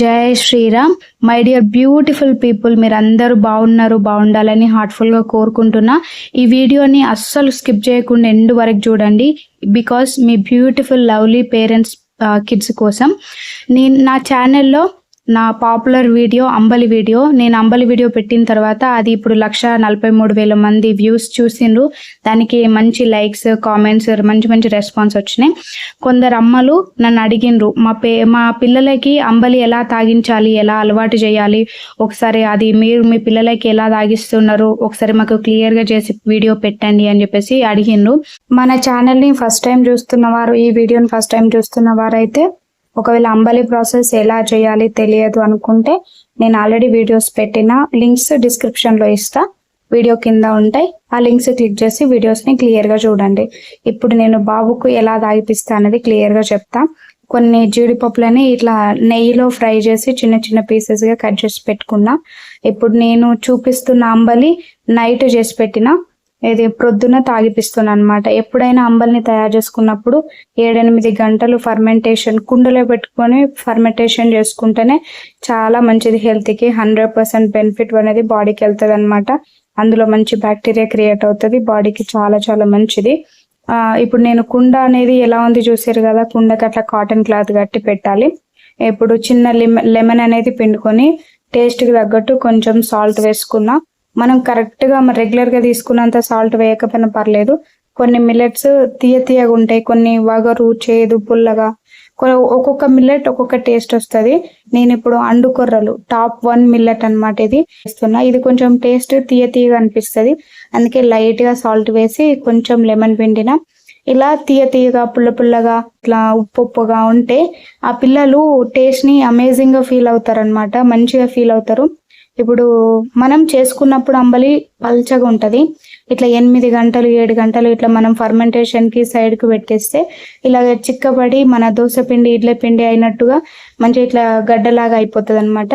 Jai Shri Ram. My dear beautiful people మీరు అందరూ బాగున్నారు బాగుండాలని హార్ట్ఫుల్గా కోరుకుంటున్నా. ఈ వీడియోని అస్సలు స్కిప్ చేయకుండా ఎండ్ వరకు చూడండి బికాస్ మీ బ్యూటిఫుల్ లవ్లీ పేరెంట్స్ కిడ్స్ కోసం. నేను నా ఛానల్లో నా పాపులర్ వీడియో అంబలి వీడియో. నేను అంబలి వీడియో పెట్టిన తర్వాత అది ఇప్పుడు లక్ష నలభై మూడు వేల మంది వ్యూస్ చూసిండ్రు. దానికి మంచి లైక్స్ కామెంట్స్ మంచి మంచి రెస్పాన్స్ వచ్చినాయి. కొందరు అమ్మలు నన్ను అడిగిండ్రు మా పే మా పిల్లలకి అంబలి ఎలా తాగించాలి ఎలా అలవాటు చేయాలి? ఒకసారి అది మీరు మీ పిల్లలకి ఎలా తాగిస్తున్నారు? ఒకసారి మాకు క్లియర్గా చేసి వీడియో పెట్టండి అని చెప్పేసి అడిగిండ్రు. మన ఛానల్ని ఫస్ట్ టైం చూస్తున్న వారు ఈ వీడియోని ఫస్ట్ టైం చూస్తున్న వారైతే ఒకవేళ అంబలి ప్రాసెస్ ఎలా చేయాలి తెలియదు అనుకుంటే నేను ఆల్రెడీ వీడియోస్ పెట్టిన లింక్స్ డిస్క్రిప్షన్లో ఇస్తా. వీడియో కింద ఉంటాయి. ఆ లింక్స్ క్లిక్ చేసి వీడియోస్ని క్లియర్గా చూడండి. ఇప్పుడు నేను బాబుకు ఎలా దాగిపిస్తా అనేది క్లియర్గా చెప్తా. కొన్ని జీడిపప్పులని ఇట్లా నెయ్యిలో ఫ్రై చేసి చిన్న చిన్న పీసెస్గా కట్ చేసి పెట్టుకున్నా. ఇప్పుడు నేను చూపిస్తున్న అంబలి నైట్ చేసి పెట్టిన. ఇది ప్రొద్దున తాగిపిస్తుంది అనమాట ఎప్పుడైనా అంబల్ని తయారు చేసుకున్నప్పుడు ఏడెనిమిది గంటలు ఫర్మెంటేషన్ కుండలో పెట్టుకొని ఫర్మెంటేషన్ చేసుకుంటేనే చాలా మంచిది హెల్త్కి. హండ్రెడ్ పర్సెంట్ బెనిఫిట్ అనేది బాడీకి వెళ్తుంది అనమాట అందులో మంచి బ్యాక్టీరియా క్రియేట్ అవుతుంది. బాడీకి చాలా చాలా మంచిది. ఇప్పుడు నేను కుండ అనేది ఎలా ఉంది చూసారు కదా? కుండకి అట్లా కాటన్ క్లాత్ కట్టి పెట్టాలి. ఇప్పుడు చిన్న లెమన్ అనేది పిండుకొని టేస్ట్కి తగ్గట్టు కొంచెం సాల్ట్ వేసుకున్నా మనం కరెక్ట్గా రెగ్యులర్గా తీసుకున్నంత సాల్ట్ వేయకపోయినా పర్లేదు. కొన్ని మిల్లెట్స్ తీయ తీయగా ఉంటాయి. కొన్ని వగరు చేదు పుల్లగా. ఒక్కొక్క మిల్లెట్ ఒక్కొక్క టేస్ట్ వస్తుంది. నేను ఇప్పుడు అండు కొర్రలు టాప్ వన్ మిల్లెట్ అనమాట ఇది ఇస్తున్నా ఇది కొంచెం టేస్ట్ తీయ తీయగా అనిపిస్తుంది. అందుకే లైట్గా సాల్ట్ వేసి కొంచెం లెమన్ పిండిన. ఇలా తీయ తీయగా పుల్ల పుల్లగా ఇట్లా ఉప్పు ఉప్పుగా ఉంటే ఆ పిల్లలు టేస్ట్ని అమేజింగ్గా ఫీల్ అవుతారు అనమాట మంచిగా ఫీల్ అవుతారు. ఇప్పుడు మనం చేసుకున్నప్పుడు అంబలి పల్చగా ఉంటుంది. ఇట్లా ఎనిమిది గంటలు ఏడు గంటలు ఇట్లా మనం ఫర్మెంటేషన్కి సైడ్కి పెట్టేస్తే ఇలా చిక్కబడి మన దోశ పిండి ఇడ్ల పిండి అయినట్టుగా మంచిగా ఇట్లా గడ్డలాగా అయిపోతుంది అనమాట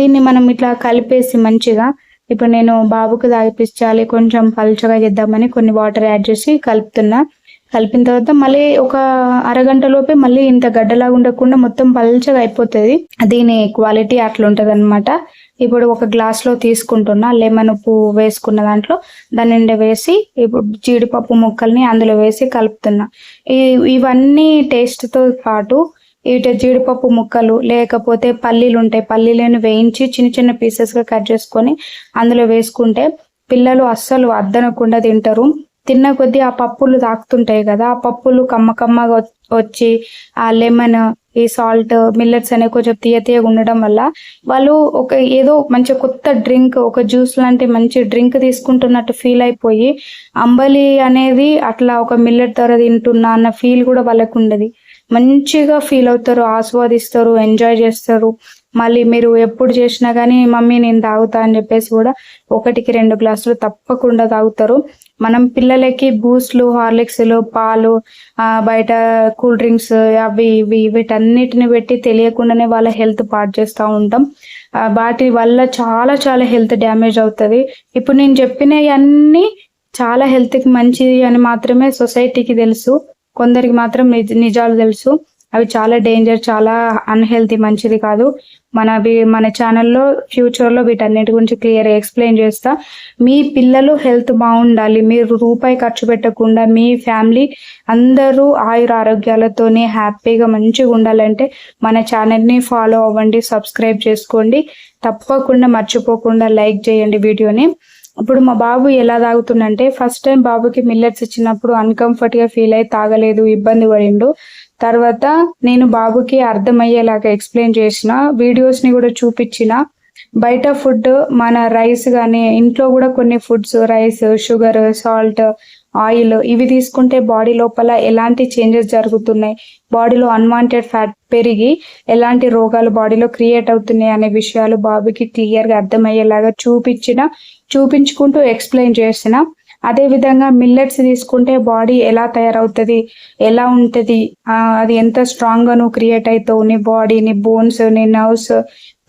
దీన్ని మనం ఇట్లా కలిపేసి మంచిగా ఇప్పుడు నేను బాబుకు తాగిపించాలి కొంచెం పల్చగా చేద్దామని కొన్ని వాటర్ యాడ్ చేసి కలుపుతున్నా. కలిపిన తర్వాత మళ్ళీ ఒక అరగంట లోపే మళ్ళీ ఇంత గడ్డలాగా ఉండకుండా మొత్తం పల్చగా అయిపోతుంది. దీని క్వాలిటీ అట్లా ఉంటుంది అనమాట ఇప్పుడు ఒక గ్లాస్లో తీసుకుంటున్న లెమన్ పువ్వు వేసుకున్న దాంట్లో దాని నిండా వేసి ఇప్పుడు జీడిపప్పు ముక్కల్ని అందులో వేసి కలుపుతున్నా. ఇవన్నీ టేస్ట్తో పాటు ఇట జీడిపప్పు ముక్కలు లేకపోతే పల్లీలు ఉంటాయి పల్లీలను వేయించి చిన్న చిన్న పీసెస్గా కట్ చేసుకొని అందులో వేసుకుంటే పిల్లలు అస్సలు అద్దనకుండా తింటారు. తిన్న కొద్దీ ఆ పప్పులు తాకుతుంటాయి కదా ఆ పప్పులు కమ్మ కమ్మగా వచ్చి ఆ లెమన్ ఈ సాల్ట్ మిల్లెట్స్ అనేవి కొంచెం తీయ తీయగా ఉండడం వల్ల వాళ్ళు ఒక ఏదో మంచి కొత్త డ్రింక్ ఒక జ్యూస్ లాంటి మంచి డ్రింక్ తీసుకుంటున్నట్టు ఫీల్ అయిపోయి అంబలి అనేది అట్లా ఒక మిల్లెట్ ద్వారా తింటున్నా అన్న ఫీల్ కూడా వాళ్ళకు ఉండదు. మంచిగా ఫీల్ అవుతారు ఆస్వాదిస్తారు ఎంజాయ్ చేస్తారు. మళ్ళీ మీరు ఎప్పుడు చేసినా కానీ మమ్మీ నేను తాగుతా అని చెప్పేసి కూడా ఒకటికి రెండు గ్లాసులు తప్పకుండా తాగుతారు. మనం పిల్లలకి బూస్ట్లు హార్లిక్స్లు పాలు బయట కూల్ డ్రింక్స్ అవి ఇవి వీటన్నిటిని పెట్టి తెలియకుండానే వాళ్ళ హెల్త్ పాడు చేస్తూ ఉంటాం. వాటి వల్ల చాలా చాలా హెల్త్ డ్యామేజ్ అవుతుంది. ఇప్పుడు నేను చెప్పినవన్నీ చాలా హెల్త్కి మంచిది అని మాత్రమే సొసైటీకి తెలుసు. కొందరికి మాత్రం నిజాలు తెలుసు. అవి చాలా డేంజర్ చాలా అన్హెల్తీ మంచిది కాదు. మన మన ఛానల్లో ఫ్యూచర్లో వీటన్నిటి గురించి క్లియర్ ఎక్స్ప్లెయిన్ చేస్తా. మీ పిల్లలు హెల్త్ బాగుండాలి. మీరు రూపాయి ఖర్చు పెట్టకుండా మీ ఫ్యామిలీ అందరూ ఆయుర ఆరోగ్యాలతోనే హ్యాపీగా మంచిగా ఉండాలంటే మన ఛానల్ని ఫాలో అవ్వండి సబ్స్క్రైబ్ చేసుకోండి. తప్పకుండా మర్చిపోకుండా లైక్ చేయండి వీడియోని. ఇప్పుడు మా బాబు ఎలా తాగుతుందంటే ఫస్ట్ టైం బాబుకి మిల్లెట్స్ ఇచ్చినప్పుడు అన్కంఫర్ట్గా ఫీల్ అయి తాగలేదు ఇబ్బంది పడిండు. తర్వాత నేను బాబుకి అర్థమయ్యేలాగా ఎక్స్ప్లెయిన్ చేసిన వీడియోస్ని కూడా చూపించిన. బయట ఫుడ్ మన రైస్ కానీ ఇంట్లో కూడా కొన్ని foods rice sugar salt oil ఇవి తీసుకుంటే బాడీ లోపల ఎలాంటి చేంజెస్ జరుగుతున్నాయి? బాడీలో అన్వాంటెడ్ ఫ్యాట్ పెరిగి ఎలాంటి రోగాలు బాడీలో క్రియేట్ అవుతున్నాయి అనే విషయాలు బాబుకి క్లియర్గా అర్థమయ్యేలాగా చూపించిన చూపించుకుంటూ ఎక్స్ప్లెయిన్ చేసిన. అదే విధంగా మిల్లెట్స్ తీసుకుంటే బాడీ ఎలా తయారవుతుంది ఎలా ఉంటుంది అది ఎంత స్ట్రాంగ్గా నువ్వు క్రియేట్ అవుతావు నీ బాడీ నీ బోన్స్ నీ నర్వ్స్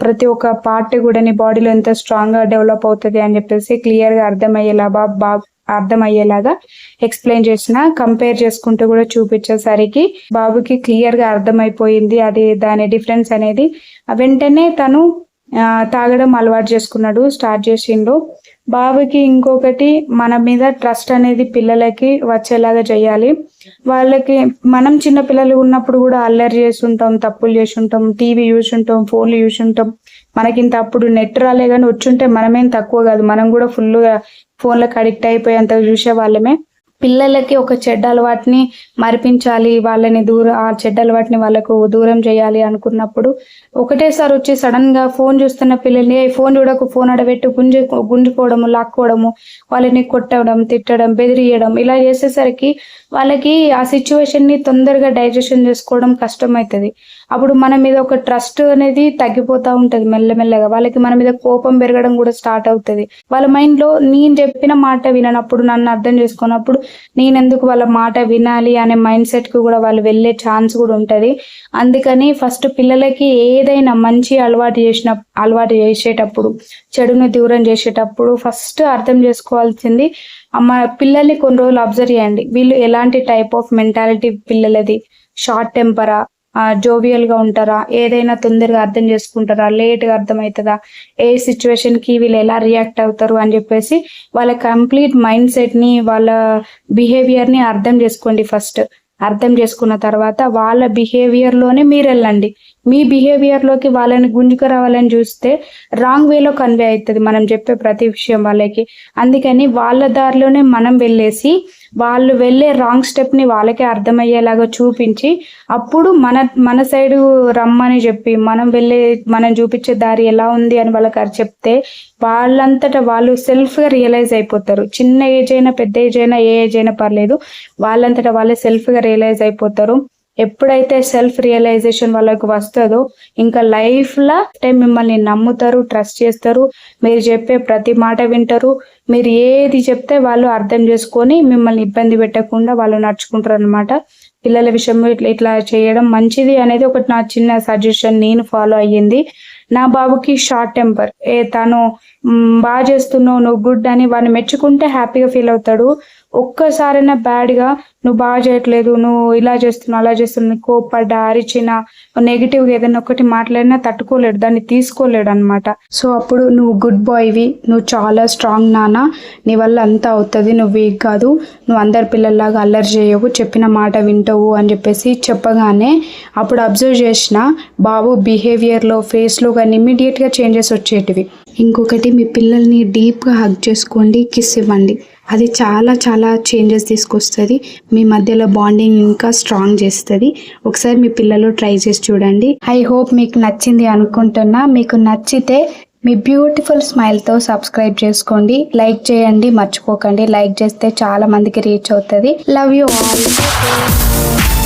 ప్రతి ఒక్క పార్ట్ కూడా నీ బాడీలో ఎంత స్ట్రాంగ్గా డెవలప్ అవుతుంది అని చెప్పేసి క్లియర్గా అర్థమయ్యేలా బాబు అర్థం అర్థమయ్యేలాగా ఎక్స్ప్లెయిన్ చేసిన. కంపేర్ చేసుకుంటూ కూడా చూపించేసరికి బాబుకి క్లియర్గా అర్థమైపోయింది. అది దాని డిఫరెన్స్ అనేది వెంటనే తను తాగడం అలవాటు చేసుకున్నాడు స్టార్ట్ చేసిండు. బాబుకి ఇంకొకటి మన మీద ట్రస్ట్ అనేది పిల్లలకి వచ్చేలాగా చేయాలి. వాళ్ళకి మనం చిన్న పిల్లలు ఉన్నప్పుడు కూడా అల్లరి చేస్తుంటాం తప్పులు చేస్తుంటాం టీవీ చూసుంటాం ఫోన్లు చూసుంటాం మనకింత అప్పుడు నెట్ రాలే కానీ వచ్చుంటే మనమేం తక్కువ కాదు. మనం కూడా ఫుల్గా ఫోన్లకు అడిక్ట్ అయిపోయేంత చూసే వాళ్ళమే పిల్లలకి ఒక చెడ్డ అలవాటుని మరిపించాలి వాళ్ళని దూరం ఆ చెడ్డ అలవాటుని వాళ్ళకు దూరం చేయాలి అనుకున్నప్పుడు ఒకటేసారి వచ్చి సడన్గా ఫోన్ చూస్తున్న పిల్లల్ని ఫోన్ చూడకు ఫోన్ అడబెట్టి గుంజు గుంజుకోవడము లాక్కోవడము వాళ్ళని కొట్టడం తిట్టడం బెదిరియడం ఇలా చేసేసరికి వాళ్ళకి ఆ సిచ్యువేషన్ని తొందరగా డైజెషన్ చేసుకోవడం కష్టం అవుతుంది అప్పుడు మన మీద ఒక ట్రస్ట్ అనేది తగ్గిపోతా ఉంటది మెల్లమెల్లగా. వాళ్ళకి మన మీద కోపం పెరగడం కూడా స్టార్ట్ అవుతుంది. వాళ్ళ మైండ్లో నేను చెప్పిన మాట విననప్పుడు నన్ను అర్థం చేసుకున్నప్పుడు నేనెందుకు వాళ్ళ మాట వినాలి అనే మైండ్ సెట్కు కూడా వాళ్ళు వెళ్ళే ఛాన్స్ కూడా ఉంటుంది. అందుకని ఫస్ట్ పిల్లలకి ఏదైనా మంచి అలవాటు చేసిన అలవాటు చేసేటప్పుడు చెడును దూరం చేసేటప్పుడు ఫస్ట్ అర్థం చేసుకోవాల్సింది అమ్మ పిల్లల్ని కొన్ని రోజులు అబ్జర్వ్ చేయండి. వీళ్ళు ఎలాంటి టైప్ ఆఫ్ మెంటాలిటీ పిల్లలది? షార్ట్ టెంపరా? జోవియల్గా ఉంటారా? ఏదైనా తొందరగా అర్థం చేసుకుంటారా? లేట్గా అర్థమవుతుందా? ఏ సిచ్యువేషన్కి వీళ్ళు ఎలా రియాక్ట్ అవుతారు అని చెప్పేసి వాళ్ళ కంప్లీట్ మైండ్ సెట్ని వాళ్ళ బిహేవియర్ని అర్థం చేసుకోండి ఫస్ట్ అర్థం చేసుకున్న తర్వాత వాళ్ళ బిహేవియర్లోనే మీరు వెళ్ళండి. మీ బిహేవియర్లోకి వాళ్ళని గుంజుకు రావాలని చూస్తే రాంగ్ వేలో కన్వే అవుతుంది. మనం చెప్పే ప్రతి విషయం వాళ్ళకి. అందుకని వాళ్ళ దారిలోనే మనం వెళ్ళేసి వాళ్ళు వెళ్ళే రాంగ్ స్టెప్ని వాళ్ళకే అర్థమయ్యేలాగా చూపించి అప్పుడు మన మన సైడు రమ్మని చెప్పి మనం వెళ్ళే మనం చూపించే దారి ఎలా ఉంది అని వాళ్ళకి అది చెప్తే వాళ్ళంతటా వాళ్ళు సెల్ఫ్గా రియలైజ్ అయిపోతారు. చిన్న ఏజ్ అయినా పెద్ద ఏజ్ అయినా ఏ ఏజ్ అయినా పర్లేదు వాళ్ళంతటా వాళ్ళే సెల్ఫ్గా రియలైజ్ అయిపోతారు. ఎప్పుడైతే సెల్ఫ్ రియలైజేషన్ వాళ్ళకి వస్తుందో ఇంకా లైఫ్ లా టైం మిమ్మల్ని నమ్ముతారు ట్రస్ట్ చేస్తారు. మీరు చెప్పే ప్రతి మాట వింటారు. మీరు ఏది చెప్తే వాళ్ళు అర్థం చేసుకొని మిమ్మల్ని ఇబ్బంది పెట్టకుండా వాళ్ళు నడుచుకుంటారు అనమాట పిల్లల విషయంలో ఇట్లా ఇట్లా చేయడం మంచిది అనేది ఒకటి నా చిన్న సజెషన్ నేను ఫాలో అయ్యింది. నా బాబుకి షార్ట్ టెంపర్ ఏ తను బాగా చేస్తున్నావు నువ్వు గుడ్ అని వాడిని మెచ్చుకుంటే హ్యాపీగా ఫీల్ అవుతాడు. ఒక్కసారైనా బ్యాడ్గా నువ్వు బాగా చేయట్లేదు నువ్వు ఇలా చేస్తున్నావు అలా చేస్తున్నావు కోపడ్డా అరిచిన నెగిటివ్గా ఏదైనా ఒకటి మాట్లాడినా తట్టుకోలేడు దాన్ని తీసుకోలేడు అనమాట సో అప్పుడు నువ్వు గుడ్ బాయ్వి నువ్వు చాలా స్ట్రాంగ్ నాన్న నీ వల్ల అంతా అవుతుంది నువ్వు వీక్ కాదు నువ్వు అందరి పిల్లల్లాగా అల్లరి చేయవు చెప్పిన మాట వింటావు అని చెప్పేసి చెప్పగానే అప్పుడు అబ్జర్వ్ చేసిన బాబు బిహేవియర్లో ఫేస్లో కానీ ఇమ్మీడియట్గా చేంజెస్ వచ్చేటివి. ఇంకొకటి మీ పిల్లల్ని డీప్గా హగ్ చేసుకోండి కిస్ ఇవ్వండి. అది చాలా చాలా చేంజెస్ తీసుకొస్తుంది. మీ మధ్యలో బాండింగ్ ఇంకా స్ట్రాంగ్ చేస్తుంది. ఒకసారి మీ పిల్లలు ట్రై చేసి చూడండి. ఐ హోప్ మీకు నచ్చింది అనుకుంటున్నా. మీకు నచ్చితే మీ బ్యూటిఫుల్ స్మైల్తో సబ్స్క్రైబ్ చేసుకోండి. లైక్ చేయండి. మర్చిపోకండి. లైక్ చేస్తే చాలా మందికి రీచ్ అవుతుంది. Love you all